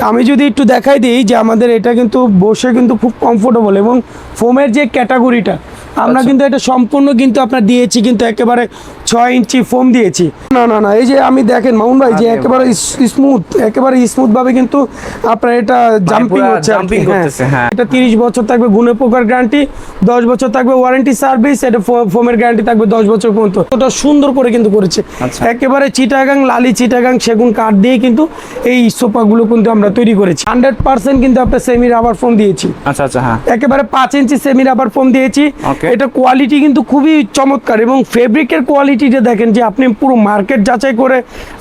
আমি যদি একটু দেখাই দিই যে আমাদের এটা কিন্তু বসে কিন্তু খুব কমফোর্টেবল এবং ফোমের যে ক্যাটাগরিটা আমরা কিন্তু এটা সম্পূর্ণ কিন্তু আপনার দিয়েছি কিন্তু একেবারে ছয় ইঞ্চি ফোম দিয়েছি। না না না এই যে আমি দেখেন মামুন ভাই যে একেবারে স্মুথ একেবারে স্মুথ ভাবে কিন্তু আপনার এটা জাম্পিং হচ্ছে কি, jumping হ্যাঁ। হ্যাঁ। এটা তিরিশ বছর থাকবে গুণে পোকার গ্যারান্টি দশ বছর থাকবে ওয়ারেন্টি সার্ভিস এটা ফোমের গ্যারান্টি থাকবে দশ বছর পর্যন্ত। ওটা সুন্দর করে কিন্তু করেছে। আচ্ছা। একেবারে চিটাগাং লালি চিটাগাং সেগুন কাঠ দিয়ে কিন্তু এই সোফাগুলো কিন্তু আমরা তৈরি করেছি। হান্ড্রেড পার্সেন্ট কিন্তু আপনার সেমি রাবার ফোম দিয়েছি। আচ্ছা আচ্ছা হ্যাঁ। একেবারে পাঁচ ইঞ্চি সেমি রাবার ফোম দিয়েছি। এটা কোয়ালিটি কিন্তু খুবই চমৎকার এবং ফেব্রিকের কোয়ালিটিটা দেখেন যে আপনি পুরো মার্কেট যাচাই করে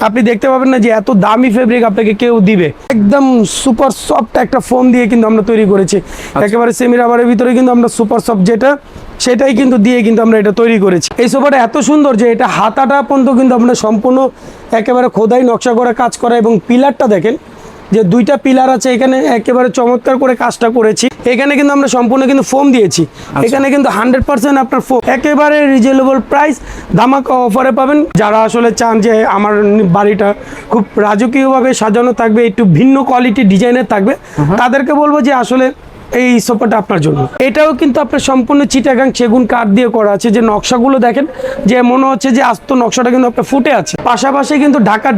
আপনি দেখতে পাবেন না যে এত দামি ফেব্রিক আপনাকে কেউ দিবে। একদম সুপার সফট একটা ফোম দিয়ে কিন্তু আমরা তৈরি করেছি। একেবারে সেমি রাবারের ভিতরে কিন্তু আমরা সুপার সফট যেটা সেটাই কিন্তু দিয়ে কিন্তু আমরা এটা তৈরি করেছি। এই সোফাটা এত সুন্দর যে এটা হাতাটা পর্যন্ত কিন্তু আমরা সম্পূর্ণ একেবারে খোদাই নকশা করে কাজ করা এবং পিলারটা দেখেন যে দুইটা পিলার আছে এখানে একেবারে চমৎকার করে কাজটা করেছি। এখানে কিন্তু আমরা সম্পূর্ণ কিন্তু ফোম দিয়েছি। এখানে কিন্তু হান্ড্রেড পার্সেন্ট আপনার ফোম একেবারে রিজনেবল প্রাইস ধামাকা অফারে পাবেন। যারা আসলে চান যে আমার বাড়িটা খুব রাজকীয়ভাবে সাজানো থাকবে একটু ভিন্ন কোয়ালিটি ডিজাইনের থাকবে তাদেরকে বলব যে আসলে এই সোফাটা আপনার জন্য। এটাও কিন্তু আপনার সম্পূর্ণ চিটাগাং সেগুন কাঠ দিয়ে করা আছে। যে নকশাগুলো দেখেন, যে মনে হচ্ছে যে আস্ত নকশাটা কিন্তু আপনার ফুটে আছে। পাশাপাশি কিন্তু ঢাকা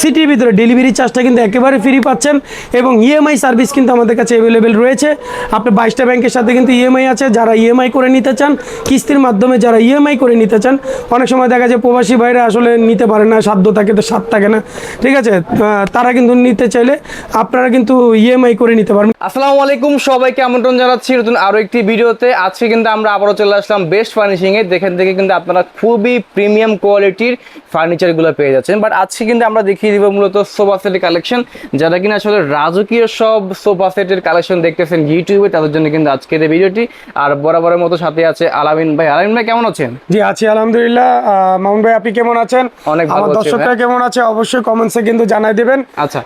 সিটির ভিতরে ডেলিভারি চার্জটা কিন্তু একেবারে ফ্রি পাচ্ছেন এবং ইএমআই সার্ভিস কিন্তু আমাদের কাছে অ্যাভেলেবেল রয়েছে। আপনি বাইশটা ব্যাংকের সাথে কিন্তু ইএমআই আছে। যারা ইএমআই করে নিতে চান, কিস্তির মাধ্যমে যারা ইএমআই করে নিতে চান, অনেক সময় দেখা যায় প্রবাসী ভাইরা আসলে নিতে পারে না, সাধ্য থাকে তো সাত থাকে না। ঠিক আছে? তারা কিন্তু নিতে চাইলে আপনারা কিন্তু ইএমআই করে নিতে পারবেন। আসসালামু আলাইকুম সবাইকে আমন্ত্রণ জানাচ্ছি নতুন আরও একটি ভিডিওতে। আজকে কিন্তু আমরা আবারও চলে আসলাম বেস্ট ফার্নিশিং এ যেখান থেকে কিন্তু আপনারা খুবই প্রিমিয়াম কোয়ালিটির ফার্নিচারগুলো পেয়ে যাচ্ছেন। বাট আজকে কিন্তু আমরা দেখিয়ে দিব মূলত সোফা সেটের কালেকশন। যারা কিনা আসলে রাজকীয় সব সোফা সেটের কালেকশন দেখতেছেন ইউটিউবে তাদের জন্য কিন্তু আজকের এই ভিডিওটি। আর বরাবরের মতো সাথে আছে আলামিন ভাই। আলামিন ভাই কেমন আছেন? জি আছি আলহামদুলিল্লাহ। মামুন ভাই আপনি কেমন আছেন? অনেক ভালো দর্শকরা কেমন আছে? অবশ্যই কমেন্টসে কিন্তু জানাই দেবেন। আচ্ছা।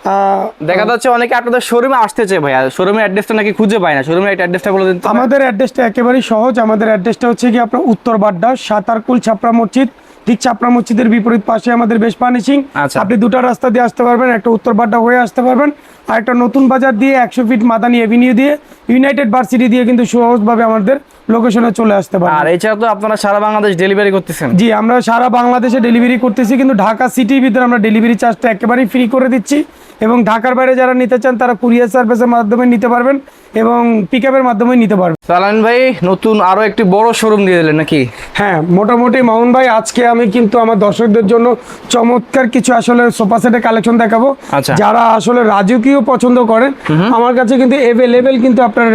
দেখা যাচ্ছে অনেকে আপনাদের শোরুমে আসতে চায় ভাই শোরুমের অ্যাড্রেসটা নাকি খুঁজে পায় না শোরুমের একটা অ্যাড্রেসটা বলে দিন আমাদের অ্যাড্রেসটা একেবারেই সহজ। আমাদের অ্যাড্রেসটা হচ্ছে কি আপনার উত্তর বাড্ডা সাতারকুল ছাপড়া মসজিদ। ঠিক ছাপড়া মসজিদের বিপরীত পাশে আমাদের বেশ পানিশিং আচ্ছা। আপনি দুটো রাস্তা দিয়ে আসতে পারবেন একটা উত্তর বাড্ডা হয়ে আসতে পারবেন আর একটা নতুন বাজার দিয়ে একশো ফিট মাদানি এভিনিউ দিয়ে ইউনাইটেড ভার্সিটি দিয়ে কিন্তু সহজভাবে আমাদের লোকেশনে চলে আসতে পারে আর এছাড়া তো আপনারা সারা বাংলাদেশ ডেলিভারি করতেছেন। জি আমরা সারা বাংলাদেশে ডেলিভারি করতেছি কিন্তু ঢাকা সিটির ভিতরে আমরা ডেলিভারি চার্জটা একেবারেই ফ্রি করে দিচ্ছি। এবং ঢাকার বাইরে যারা নিতে চান তারা কুরিয়ার সার্ভিসের মাধ্যমে নিতে পারবেন এবং পিক আপের মাধ্যমে নিতে পারবেন। সালামিন ভাই নতুন আরও একটি বড় শোরুম দিয়ে দিলেন নাকি? হ্যাঁ মোটামুটি মামুন ভাই আজকে আমি কিন্তু আমার দর্শকদের জন্য চমৎকার কিছু আসলে সোফা সেটের কালেকশন দেখাবো। আচ্ছা। যারা আসলে রাজকীয় পছন্দ করেন আমার কাছে কিন্তু এভেলেবেল কিন্তু আপনার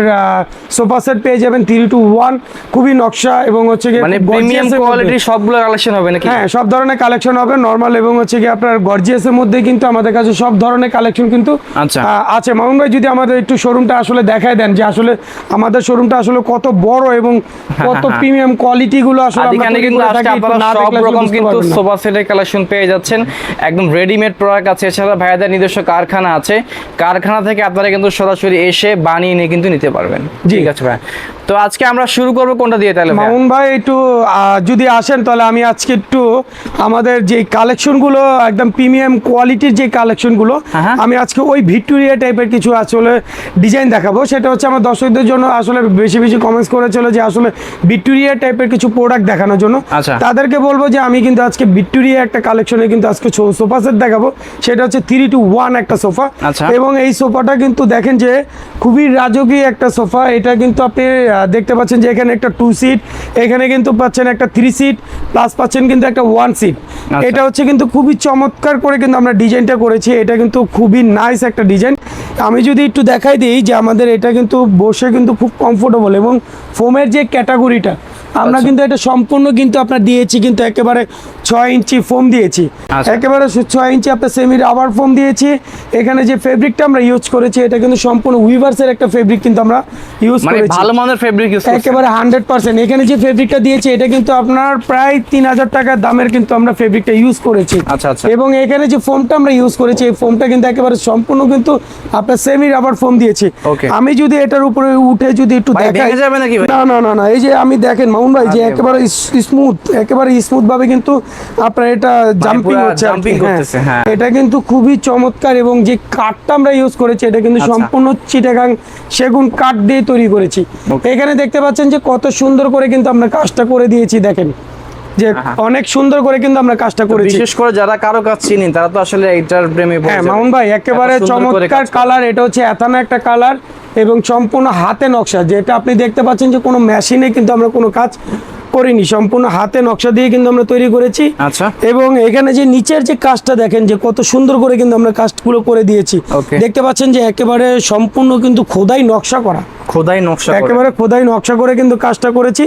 সোফা সেট পেয়ে যাবেন থ্রি টু ওয়ান খুবই নকশা এবং হচ্ছে গিয়ে মানে প্রিমিয়াম কোয়ালিটির সবগুলো কালেকশন হবে নাকি? হ্যাঁ সব ধরনের কালেকশন হবে নর্মাল এবং হচ্ছে কি আপনার গর্জিয়াসের মধ্যে কিন্তু আমাদের কাছে সব ধরনের কালেকশন কিন্তু আচ্ছা। আছে। মামুন ভাই যদি আমাদের একটু শোরুমটা আসলে দেখায় দেন যে আসলে আমাদের শোরুমটা আসলে কত বড় এবং কত। প্রিমিয়াম কোয়ালিটি গুলো আসলে এখানে কিন্তু সব রকম কিন্তু সোফা সেটের কালেকশন পেয়ে যাচ্ছেন। একদম রেডিমেড প্রোডাক্ট আছে। এছাড়া ভাইয়াদের নিজস্ব কারখানা আছে। কারখানা থেকে আপনারা কিন্তু সরাসরি এসে বানিয়ে নিয়ে কিন্তু নিতে পারবেন। ঠিক আছে ভাই। তো আজকে আমরা শুরু করব কোনটা দিয়ে তাহলে? মামুন ভাই একটু যদি আসেন তাহলে আমি আজকে একটু আমাদের যে কালেকশনগুলো একদম প্রিমিয়াম কোয়ালিটির যে কালেকশনগুলো হ্যাঁ, হ্যাঁ। আমি আজকে ওই ভিক্টোরিয়া টাইপের কিছু আসলে ডিজাইন দেখাবো সেটা হচ্ছে আমার দর্শকদের জন্য আসলে বেশি বেশি কমেন্টস করেছিল যে আসলে ভিক্টোরিয়া টাইপের কিছু প্রোডাক্ট দেখানোর জন্য আচ্ছা। তাদেরকে বলব যে আমি কিন্তু আজকে ভিক্টোরিয়া একটা কালেকশনে কিন্তু আজকে সোফা সেট দেখাবো সেটা হচ্ছে থ্রি টু ওয়ান একটা সোফা আচ্ছা। এবং এই সোফাটা কিন্তু দেখেন যে খুবই রাজকীয় একটা সোফা এটা কিন্তু আপনি দেখতে পাচ্ছেন যে এখানে একটা টু সিট এখানে কিন্তু পাচ্ছেন একটা থ্রি সিট প্লাস পাচ্ছেন কিন্তু একটা ওয়ান সিট আচ্ছা। এটা হচ্ছে কিন্তু খুবই চমৎকার করে কিন্তু আমরা ডিজাইনটা করেছি এটা কিন্তু খুবই নাইস একটা ডিজাইন আমি যদি একটু দেখাই দিই যে আমাদের এটা কিন্তু বসে কিন্তু খুব কমফোর্টেবল এবং ফোমের যে ক্যাটাগরিটা আমরা আচ্ছা। কিন্তু এটা সম্পূর্ণ কিন্তু আপনার দিয়েছি কিন্তু একেবারে ছয় ইঞ্চি ফোম দিয়েছি। আচ্ছা। একেবারে ছয় ইঞ্চি আপনার সেমি রাবার ফোম দিয়েছি। এখানে যে ফেব্রিকটা আমরা ইউজ করেছি এটা কিন্তু সম্পূর্ণ উইভার্সের একটা ফেব্রিক কিন্তু আমরা ইউজ মানে করেছি। ভালো মানের ফেব্রিক ইউজ একেবারে হান্ড্রেড পার্সেন্ট এখানে যে ফেব্রিকটা দিয়েছে এটা কিন্তু আপনার প্রায় তিন হাজার টাকার দামের কিন্তু আমরা ফেব্রিকটা ইউজ করেছি। আচ্ছা, আচ্ছা। এবং এখানে যে ফোমটা আমরা ইউজ করেছি এই ফোমটা কিন্তু একেবারে সম্পূর্ণ কিন্তু আপনার সেমি রাবার ফোম দিয়েছি। আমি যদি এটার উপরে উঠে যদি একটু ভেঙে যাবে নাকি না না না না। এই যে আমি দেখেন মামুন ভাই যে একেবারে স্মুথ একেবারে স্মুথ ভাবে কিন্তু আপনার এটা জাম্পিং হচ্ছে আর কি, jumping হ্যাঁ। করতেছে, হ্যাঁ। এটা কিন্তু খুবই চমৎকার এবং যে কাঠটা আমরা ইউজ করেছি এটা কিন্তু আচ্ছা। সম্পূর্ণ চিটাগাং সেগুন কাঠ দিয়ে তৈরি করেছি এখানে দেখতে পাচ্ছেন যে কত সুন্দর করে কিন্তু আমরা কাজটা করে দিয়েছি দেখেন যে অনেক সুন্দর করে কিন্তু আমরা কাজটা করেছি বিশেষ করে যারা কারও কাজ চিনি তারা তো আসলে এইটার প্রেমে পড়ে হ্যাঁ যাবে। মামুন ভাই একেবারে চমৎকার কালার এটা হচ্ছে এথানা একটা কালার এবং সম্পূর্ণ হাতে নকশা যেটা আপনি দেখতে পাচ্ছেন যে কোনো মেশিনে কিন্তু আমরা কোনো কাজ করিনি সম্পূর্ণ হাতে নকশা দিয়ে কিন্তু আমরা তৈরি করেছি। আচ্ছা। এবং এখানে যে নিচের যে কাজটা দেখেন যে কত সুন্দর করে কিন্তু আমরা কাজগুলো করে দিয়েছি। দেখতে পাচ্ছেন যে একেবারে সম্পূর্ণ কিন্তু খোদাই নকশা করা। খোদাই নকশা একেবারে খোদাই নকশা করে কিন্তু কাজটা করেছি।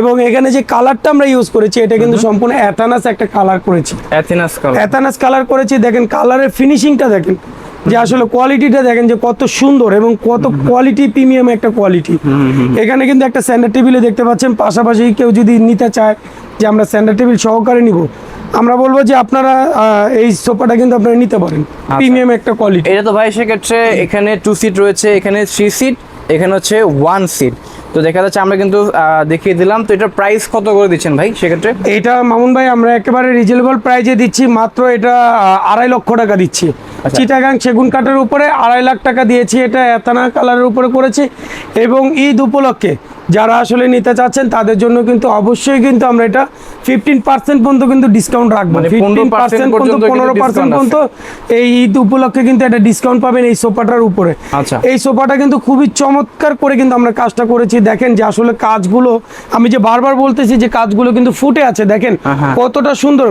এবং এখানে যে কালারটা আমরা ইউজ করেছি এটা কিন্তু সম্পূর্ণ অ্যাথানাস একটা কালার করেছি। অ্যাথেনাস কালার অ্যাথানাস কালার করেছি। দেখেন কালারের ফিনিশিংটা দেখেন। যে আসলে কোয়ালিটিটা দেখেন যে কত সুন্দর এবং কত কোয়ালিটি প্রিমিয়াম একটা কোয়ালিটি এখানে কিন্তু একটা স্যান্ডার টেবিলে দেখতে পাচ্ছেন পাশাপাশি কেউ যদি নিতে চায় যে আমরা স্যান্ডার টেবিল সহকারে নিব আমরা বলব যে আপনারা এই সোফাটা কিন্তু আপনারা নিতে পারেন। প্রিমিয়াম একটা কোয়ালিটি এটা তো ভাই সেক্ষেত্রে এখানে টু সিট রয়েছে এখানে থ্রি সিট এখানে হচ্ছে ওয়ান সিট তো দেখা যাচ্ছে আমরা কিন্তু দেখিয়ে দিলাম। তো এটার প্রাইস কত করে দিচ্ছেন ভাই সেক্ষেত্রে? এটা মামুন ভাই আমরা একেবারে রিজনেবল প্রাইজে দিচ্ছি মাত্র এটা আড়াই লক্ষ টাকা দিচ্ছি। আচ্ছা। চিটাগাং সেগুন কাঠের উপরে আড়াই লাখ টাকা দিয়েছি, এটা এতানা কালারের উপরে করেছি এবং ঈদ উপলক্ষে যারা আসলে নিতে চাচ্ছেন তাদের জন্য কিন্তু অবশ্যই কিন্তু আমরা এটা ফিফটিন পার্সেন্ট পর্যন্ত কিন্তু ডিসকাউন্ট রাখব। মানে ফিফটিন পার্সেন্ট পর্যন্ত পনেরো পার্সেন্ট পর্যন্ত এই ঈদ উপলক্ষে কিন্তু একটা ডিসকাউন্ট পাবেন এই সোফাটার উপরে। আচ্ছা। এই সোফাটা কিন্তু খুবই চমৎকার করে কিন্তু আমরা কাজটা করেছি। দেখেন যে আসলে কাজগুলো আমি যে বারবার বলতেছি যে কাজগুলো কিন্তু ফুটে আছে দেখেন কতটা সুন্দর।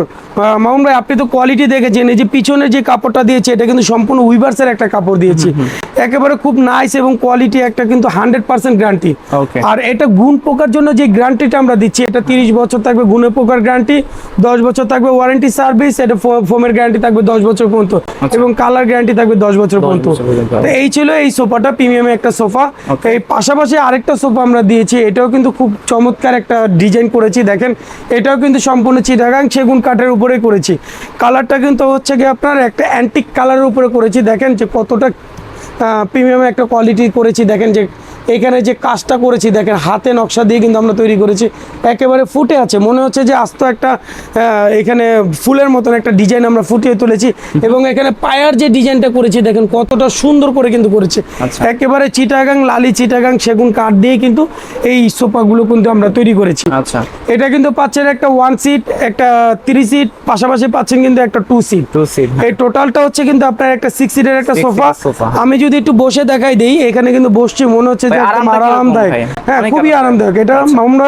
মামুন ভাই আপনি তো কোয়ালিটি দেখেছেন এই যে পিছনের যে কাপড়টা দিয়েছে এটা কিন্তু সম্পূর্ণ উইভার্সের একটা কাপড় দিয়েছি। একেবারে খুব নাইস এবং কোয়ালিটি একটা কিন্তু হান্ড্রেড পার্সেন্ট গ্যারান্টি আর এটা গুণ পোকার জন্য যে গ্যারান্টিটা আমরা দিচ্ছি এটা তিরিশ বছর থাকবে গুণে পোকার গ্যারান্টি দশ বছর থাকবে ওয়ারেন্টি সার্ভিস এটা ফোমের গ্যারান্টি থাকবে দশ বছর পর্যন্ত এবং কালার গ্যারান্টি থাকবে দশ বছর পর্যন্ত। তো এই ছিল এই সোফাটা প্রিমিয়ামে একটা সোফা। এই পাশাপাশি আরেকটা সোফা আমরা দিয়েছি এটাও কিন্তু খুব চমৎকার একটা ডিজাইন করেছি দেখেন। এটাও কিন্তু সম্পূর্ণ চিটাগাং সেগুন কাঠের উপরে করেছি। কালারটা কিন্তু হচ্ছে কি আপনার একটা অ্যান্টিক কালারের উপরে করেছি দেখেন যে কতটা প্রিমিয়ামে একটা কোয়ালিটি করেছি দেখেন যে এখানে যে কাজটা করেছি দেখেন হাতে নকশা দিয়ে কিন্তু আমরা তৈরি করেছি। একেবারে ফুটে আছে। মনে হচ্ছে যে আস্ত একটা এখানে ফুলের মতন একটা ডিজাইন আমরা ফুটিয়ে তুলেছি এবং এখানে পায়ার যে ডিজাইনটা করেছি দেখেন কতটা সুন্দর করে কিন্তু করেছে। আচ্ছা। একেবারে চিটাগাং লালি চিটাগাং সেগুন কাঠ দিয়ে কিন্তু এই সোফাগুলো কিন্তু আমরা তৈরি করেছি। আচ্ছা। এটা কিন্তু পাচ্ছেন একটা ওয়ান সিট একটা থ্রি সিট পাশাপাশি পাচ্ছেন কিন্তু একটা টু সিট টু সিট এই টোটালটা হচ্ছে কিন্তু আপনার একটা সিক্স সিটের একটা সোফা। হ্যাঁ। আমি যদি একটু বসে দেখাই দেই এখানে কিন্তু বসছি মনে হচ্ছে আরামদায়ক। হ্যাঁ খুবই আরামদায়ক। এটা আমরা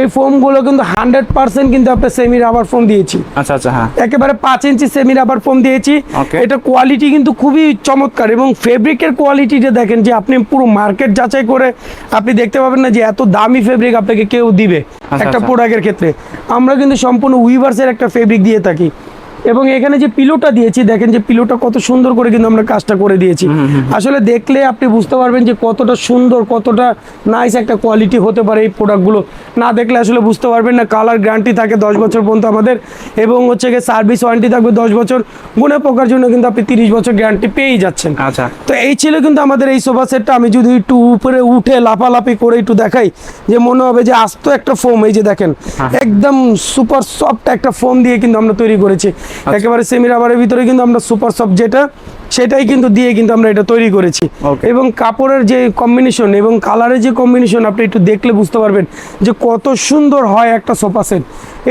এই ফোমগুলো কিন্তু হান্ড্রেড পার্সেন্ট কিন্তু আপনার সেমি রাবার ফোম দিয়েছি। আচ্ছা আচ্ছা হ্যাঁ। একেবারে পাঁচ ইঞ্চি সেমি রাবার ফোম দিয়েছি। এটা কোয়ালিটি কিন্তু খুবই চমৎকার এবং ফেব্রিকের কোয়ালিটিটা দেখেন যে আপনি পুরো মার্কেট যাচাই করে আপনি দেখতে পাবেন না যে এত দামি ফেব্রিক আপনাকে কেউ দিবে একটা আচ্ছা। প্রোডাক্টের ক্ষেত্রে। আমরা কিন্তু সম্পূর্ণ উইভার্সের একটা ফেব্রিক দিয়ে থাকি। এবং এখানে যে পিলোটা দিয়েছি দেখেন যে পিলোটা কত সুন্দর করে কিন্তু আমরা কাজটা করে দিয়েছি। আসলে দেখলে আপনি বুঝতে পারবেন যে কতটা সুন্দর কতটা নাইস একটা কোয়ালিটি হতে পারে এই প্রোডাক্টগুলো না দেখলে আসলে বুঝতে পারবেন না কালার গ্যারান্টি থাকে দশ বছর পর্যন্ত আমাদের এবং হচ্ছে গিয়ে সার্ভিস ওয়ারেন্টি থাকবে দশ বছর। গুণে পোকার জন্য কিন্তু আপনি তিরিশ বছর গ্যারান্টি পেয়েই যাচ্ছেন। আচ্ছা। তো এই ছিল কিন্তু আমাদের এই সোফা সেটটা আমি যদি একটু উপরে উঠে লাফালাফি করে একটু দেখাই যে মনে হবে যে আস্ত একটা ফোম এই যে দেখেন একদম সুপার সফট একটা ফোম দিয়ে কিন্তু আমরা তৈরি করেছি। একেবারে সেমি রাবারের ভিতরে কিন্তু আমরা সুপার সফট যেটা সেটাই কিন্তু দিয়ে কিন্তু আমরা এটা তৈরি করেছি। এবং কাপড়ের যে কম্বিনেশন এবং কালারের যে কম্বিনেশন আপনি একটু দেখলে বুঝতে পারবেন যে কত সুন্দর হয় একটা সোফা সেট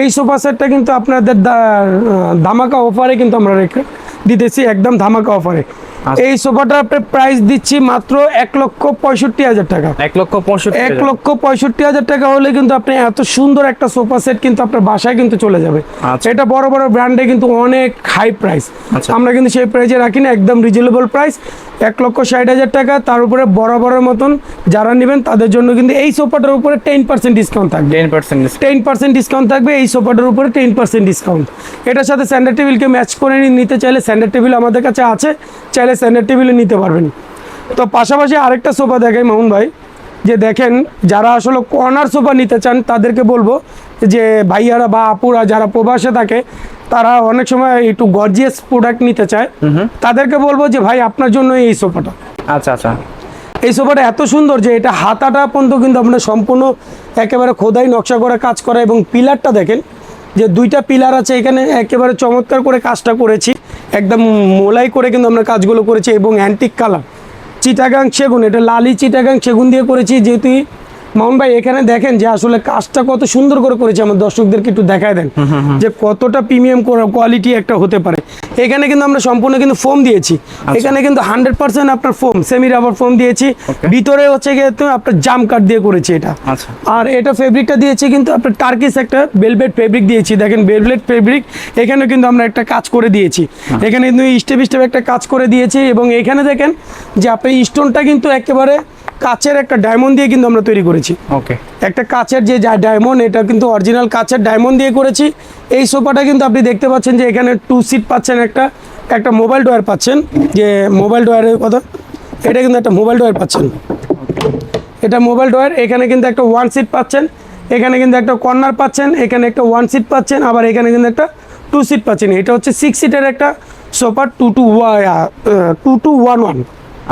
এই সোফা সেটটা কিন্তু আপনাদের ধামাকা অফারে কিন্তু আমরা রেখে দিতেছি একদম ধামাকা অফারে আচ্ছা। এই সোফাটা আপনি প্রাইস দিচ্ছি মাত্র এক লক্ষ পঁয়ষট্টি হাজার টাকা এক লক্ষ পঁয়ষট্টি এক হাজার। লক্ষ পঁয়ষট্টি হাজার টাকা হলে কিন্তু আপনি এত সুন্দর একটা সোফা সেট কিন্তু আপনার বাসায় কিন্তু চলে যাবে আচ্ছা। এটা বড় বড় ব্র্যান্ডে কিন্তু অনেক হাই প্রাইস আচ্ছা। আমরা কিন্তু সেই প্রাইসে রাখি না একদম রিজনেবল প্রাইস এক লক্ষ ষাট হাজার টাকা তার উপরে বড় মতন যারা নেবেন তাদের জন্য কিন্তু এই সোফাটার উপরে টেন পার্সেন্ট ডিসকাউন্ট থাকবে। Ten percent ten percent discount থাকবে এই সোফাটার উপরে টেন পার্সেন্ট ডিসকাউন্ট। এটার সাথে স্যান্ডার টেবিলকে ম্যাচ করে নিতে চাইলে স্যান্ডার টেবিল আমাদের কাছে আছে চাইলে স্যান্ডার টেবিলে নিতে পারবেন। তো পাশাপাশি আরেকটা সোফা দেখাই মামুন ভাই যে দেখেন যারা আসলে কর্নার সোফা নিতে চান তাদেরকে বলব যে ভাইয়ারা বা আপুরা যারা প্রবাসে থাকে তারা অনেক সময় একটু গর্জিয়াস প্রোডাক্ট নিতে চায়। তাদেরকে বলব যে ভাই আপনার জন্য এই সোফাটা। আচ্ছা আচ্ছা। এই সোফাটা এত সুন্দর যে এটা হাতাটা পর্যন্ত কিন্তু আপনার সম্পূর্ণ একেবারে খোদাই নকশা করে কাজ করা এবং পিলারটা দেখেন যে দুইটা পিলার আছে এখানে একেবারে চমৎকার করে কাজটা করেছি। একদম মোলাই করে কিন্তু আমরা কাজগুলো করেছি এবং অ্যান্টিক কালার চিটাগাং সেগুন এটা লালি চিটাগাং সেগুন দিয়ে করেছি যেহেতু মামুন ভাই এখানে দেখেন যে আসলে কাজটা কত সুন্দর করে করেছে। আমার দর্শকদেরকে একটু দেখায় দেন যে কতটা প্রিমিয়াম কোয়ালিটি একটা হতে পারে। এখানে কিন্তু আমরা সম্পূর্ণ কিন্তু ফোম দিয়েছি। এখানে কিন্তু হান্ড্রেড পার্সেন্ট আপনার ফোম সেমি রাবার ফোম দিয়েছি। ভিতরে হচ্ছে গিয়ে আপনার জাম কাট দিয়ে করেছি এটা। আচ্ছা। আর এটা ফেব্রিকটা দিয়েছি কিন্তু আপনার টার্কিস একটা বেলভেট ফেব্রিক দিয়েছি। দেখেন বেলভেট ফেব্রিক এখানে কিন্তু আমরা একটা কাজ করে দিয়েছি। এখানে কিন্তু স্টেপ স্টেপ একটা কাজ করে দিয়েছি এবং এখানে দেখেন যে আপনি স্টোনটা কিন্তু একেবারে কাচের একটা ডায়মন্ড দিয়ে কিন্তু আমরা তৈরি করেছি। ওকে একটা কাচের যে ডায়মন্ড এটা কিন্তু অরিজিনাল কাচের ডায়মন্ড দিয়ে করেছি। এই সোফাটা কিন্তু আপনি দেখতে পাচ্ছেন যে এখানে টু সিট পাচ্ছেন একটা একটা মোবাইল ডয়ার পাচ্ছেন যে মোবাইল ডয়ারের কথা। এটা কিন্তু একটা মোবাইল ডয়ার পাচ্ছেন। এটা মোবাইল ডয়ার এখানে কিন্তু একটা ওয়ান সিট পাচ্ছেন এখানে কিন্তু একটা কর্নার পাচ্ছেন এখানে একটা ওয়ান সিট পাচ্ছেন আবার এখানে কিন্তু একটা টু সিট পাচ্ছেন। এটা হচ্ছে সিক্স সিটের একটা sofa two two two two one one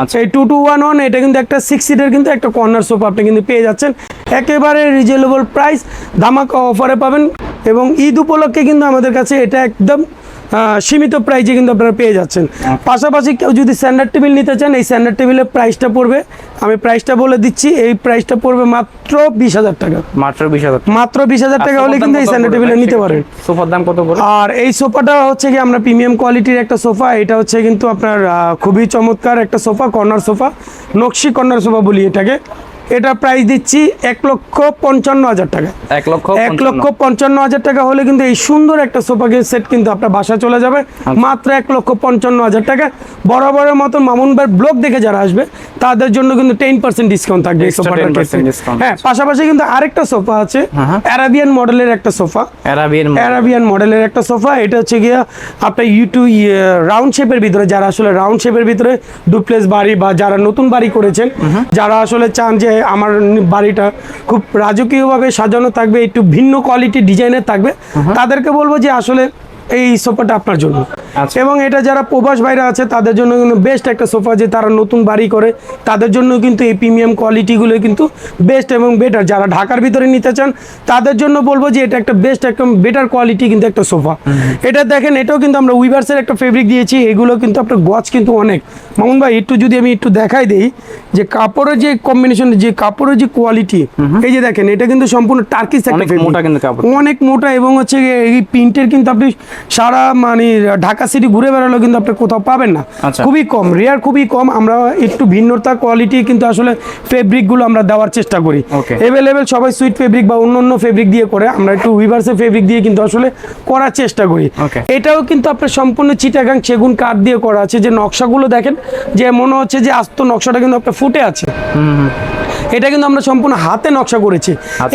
আচ্ছা। এই টু টু ওয়ান ওয়ান এটা কিন্তু একটা সিক্স সিটের কিন্তু একটা কর্নার সোফা আপনি কিন্তু পেয়ে যাচ্ছেন। একেবারে রিজনেবল প্রাইস ধামাকা অফারে পাবেন। এবং ঈদ উপলক্ষে কিন্তু আমাদের কাছে এটা একদম সীমিত প্রাইজে কিন্তু আপনারা পেয়ে যাচ্ছেন। পাশাপাশি কেউ যদি স্ট্যান্ডার্ড টেবিল নিতে চান এই স্ট্যান্ডার্ড টেবিলের প্রাইসটা পড়বে। আমি প্রাইসটা বলে দিচ্ছি এই প্রাইসটা পড়বে মাত্র বিশ হাজার টাকা। মাত্র বিশ হাজার মাত্র বিশ হাজার টাকা হলে কিন্তু এই স্ট্যান্ডার্ড টেবিলে নিতে পারেন। সোফার দাম কত আর এই সোফাটা হচ্ছে কি আমরা প্রিমিয়াম কোয়ালিটির একটা সোফা। এটা হচ্ছে কিন্তু আপনার খুবই চমৎকার একটা সোফা কর্নার সোফা। নকশি কর্নার সোফা বলি এটাকে। এটা প্রাইস দিচ্ছি এক লক্ষ পঞ্চান্ন হাজার টাকা। এক লক্ষ এক লক্ষ পঞ্চান্ন হাজার টাকা হলে কিন্তু এই সুন্দর একটা সোফা কেস সেট কিন্তু আপনার বাসায় চলে যাবে। মাত্র এক লক্ষ পঞ্চান্ন হাজার টাকা। বরাবরের মতন মামুন ব্লগ দেখে যারা আসবে তাদের জন্য কিন্তু টেন পার্সেন্ট ডিসকাউন্ট থাকবে এই সোফাটার ক্ষেত্রে হ্যাঁ পাশাপাশি কিন্তু আরেকটা সোফা আছে হ্যাঁ। অ্যারাবিয়ান মডেলের একটা সোফা অ্যারাবিয়ান অ্যারাবিয়ান মডেলের একটা সোফা এটা হচ্ছে গিয়ে আপনার ইউটু রাউন্ড শেপের ভিতরে যারা আসলে রাউন্ড শেপের ভিতরে ডুপ্লেস বাড়ি বা যারা নতুন বাড়ি করেছেন যারা আসলে চান যে আমার বাড়িটা খুব রাজকীয়ভাবে সাজানো থাকবে একটু ভিন্ন কোয়ালিটি ডিজাইনের থাকবে তাদেরকে বলব যে আসলে এই সোফাটা আপনার জন্য। এবং এটা যারা প্রবাস বাইরে আছে তাদের জন্য কিন্তু বেস্ট একটা সোফা যে তারা নতুন বাড়ি করে তাদের জন্য কিন্তু এই প্রিমিয়াম কোয়ালিটিগুলো কিন্তু বেস্ট এবং বেটার যারা ঢাকার ভিতরে নিতে চান তাদের জন্য বলব যে এটা একটা বেস্ট একটা বেটার কোয়ালিটি কিন্তু একটা সোফা এটা দেখেন এটাও কিন্তু আমরা উইভার্সের একটা ফেব্রিক দিয়েছি এগুলো কিন্তু আপনার গছ কিন্তু অনেক। মামুন ভাই একটু যদি আমি একটু দেখাই দিই যে কাপড়ের যে কম্বিনেশন যে কাপড়ের যে কোয়ালিটি এই যে দেখেন এটা কিন্তু সম্পূর্ণ টার্কিস একটা মোটা কিন্তু কাপড়। অনেক মোটা এবং হচ্ছে এই প্রিন্টের কিন্তু আপনি সারা মানে ঢাকা সিটি ঘুরে বেড়ালেও কিন্তু আপনি কোথাও পাবেন না। আচ্ছা। খুবই কম রেয়ার খুবই কম। আমরা একটু ভিন্নতা কোয়ালিটি কিন্তু আসলে ফেব্রিকগুলো আমরা দেওয়ার চেষ্টা করি. অ্যাভেলেবেল সবাই সুইট ফেব্রিক বা অন্য অন্য ফেব্রিক দিয়ে করে আমরা একটু উইভার্সের ফেব্রিক দিয়ে কিন্তু আসলে করার চেষ্টা করি। এটাও কিন্তু আপনার সম্পূর্ণ চিটাগাং সেগুন কাঠ দিয়ে করা আছে। যে নকশাগুলো দেখেন যে মনে হচ্ছে যে আস্ত নকশাটা কিন্তু আপনার ফুটে আছে। এটা কিন্তু আমরা সম্পূর্ণ হাতে নকশা করেছি।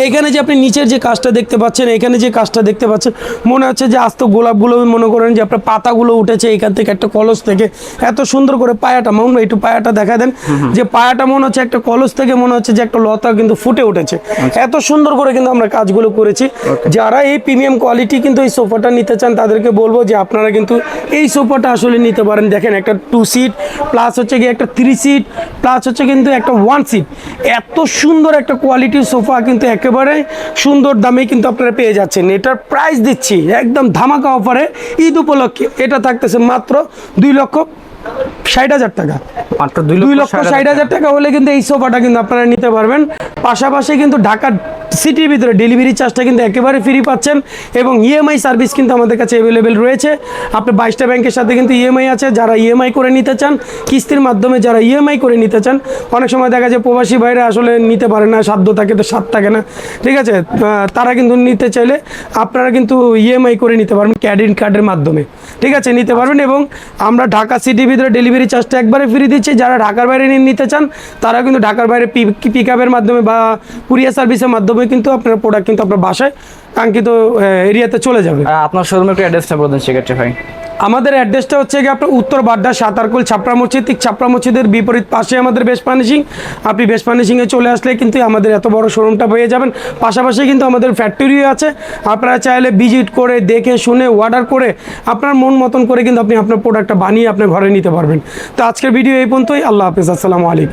এখানে যে আপনি নিচের যে কাজটা দেখতে পাচ্ছেন এখানে যে কাজটা দেখতে পাচ্ছেন মনে হচ্ছে যে আস্ত গোলাপগুলো মনে করেন যে আপনার পাতাগুলো উঠেছে এখান থেকে একটা কলস থেকে। এত সুন্দর করে পায়াটা ভাই, একটু পায়াটা দেখা দেন। যে পায়াটা মনে হচ্ছে একটা কলস থেকে মনে হচ্ছে যে একটা লতা কিন্তু ফুটে উঠেছে। এত সুন্দর করে কিন্তু আমরা কাজগুলো করেছি। যারা এই প্রিমিয়াম কোয়ালিটি কিন্তু এই সোফাটা নিতে চান তাদেরকে বলব যে আপনারা কিন্তু এই সোফাটা আসলে নিতে পারেন। দেখেন একটা টু সিট প্লাস হচ্ছে গিয়ে একটা থ্রি সিট প্লাস হচ্ছে কিন্তু একটা ওয়ান সিট এত সুন্দর একটা কোয়ালিটির সোফা কিন্তু একেবারে সুন্দর দামে কিন্তু আপনারা পেয়ে যাচ্ছেন। এটার প্রাইস দিচ্ছি একদম ধামাকা অফারে ঈদ উপলক্ষে এটা থাকতেছে মাত্র দুই লক্ষ ষাট হাজার টাকা। মাত্র দুই লক্ষ ষাট হাজার টাকা। হলে কিন্তু এই সোফাটা কিন্তু আপনারা নিতে পারবেন। পাশাপাশি কিন্তু ঢাকা সিটির ভিতরে ডেলিভারি চার্জটা কিন্তু একেবারে ফ্রি পাচ্ছেন এবং ইএমআই সার্ভিস কিন্তু আমাদের কাছে অ্যাভেলেবেল রয়েছে। আপনি বাইশটা ব্যাংকের সাথে কিন্তু ইএমআই আছে, যারা ইএমআই করে নিতে চান, কিস্তির মাধ্যমে যারা ইএমআই করে নিতে চান, অনেক সময় দেখা যায় প্রবাসী বাইরে আসলে নিতে পারে না, সাধ্য থাকে তো সাত থাকে না। ঠিক আছে? তারা কিন্তু নিতে চাইলে আপনারা কিন্তু ইএমআই করে নিতে পারবেন ক্রেডিট কার্ডের মাধ্যমে। ঠিক আছে? নিতে পারবেন এবং আমরা ঢাকা সিটির ভিতরে ডেলিভারি চার্জটা একবারে ফ্রি দিচ্ছি। যারা ঢাকার বাইরে নিতে চান, তারা কিন্তু ঢাকার বাইরে পিক আপের মাধ্যমে বা কুরিয়ার সার্ভিসের মাধ্যমে কিন্তু আপনার প্রোডাক্ট কিন্তু আপনার বাসায় কাঙ্ক্ষিত এরিয়াতে চলে যাবে। আপনার শোরুমের অ্যাড্রেসটা বলতেন সেক্ষেত্রে ভাই। আমাদের অ্যাড্রেসটা হচ্ছে গিয়ে আপনার উত্তর বাড্ডা সাতারকুল ছাপড়া মসজিদ। ঠিক ছাপড়া মসজিদের বিপরীত পাশে আমাদের বেস্ট ফার্নিশিং আপনি বেস্ট ফার্নিশিংয়ে চলে আসলে কিন্তু আমাদের এত বড় শোরুমটা পেয়ে যাবেন। পাশাপাশি কিন্তু আমাদের ফ্যাক্টরিও আছে। আপনারা চাইলে ভিজিট করে দেখে শুনে অর্ডার করে আপনার মন মতন করে কিন্তু আপনি আপনার প্রোডাক্টটা বানিয়ে আপনার ঘরে নিতে পারবেন। তো আজকের ভিডিও এই পর্যন্তই। আল্লাহ হাফিজ। আসসালামু আলাইকুম।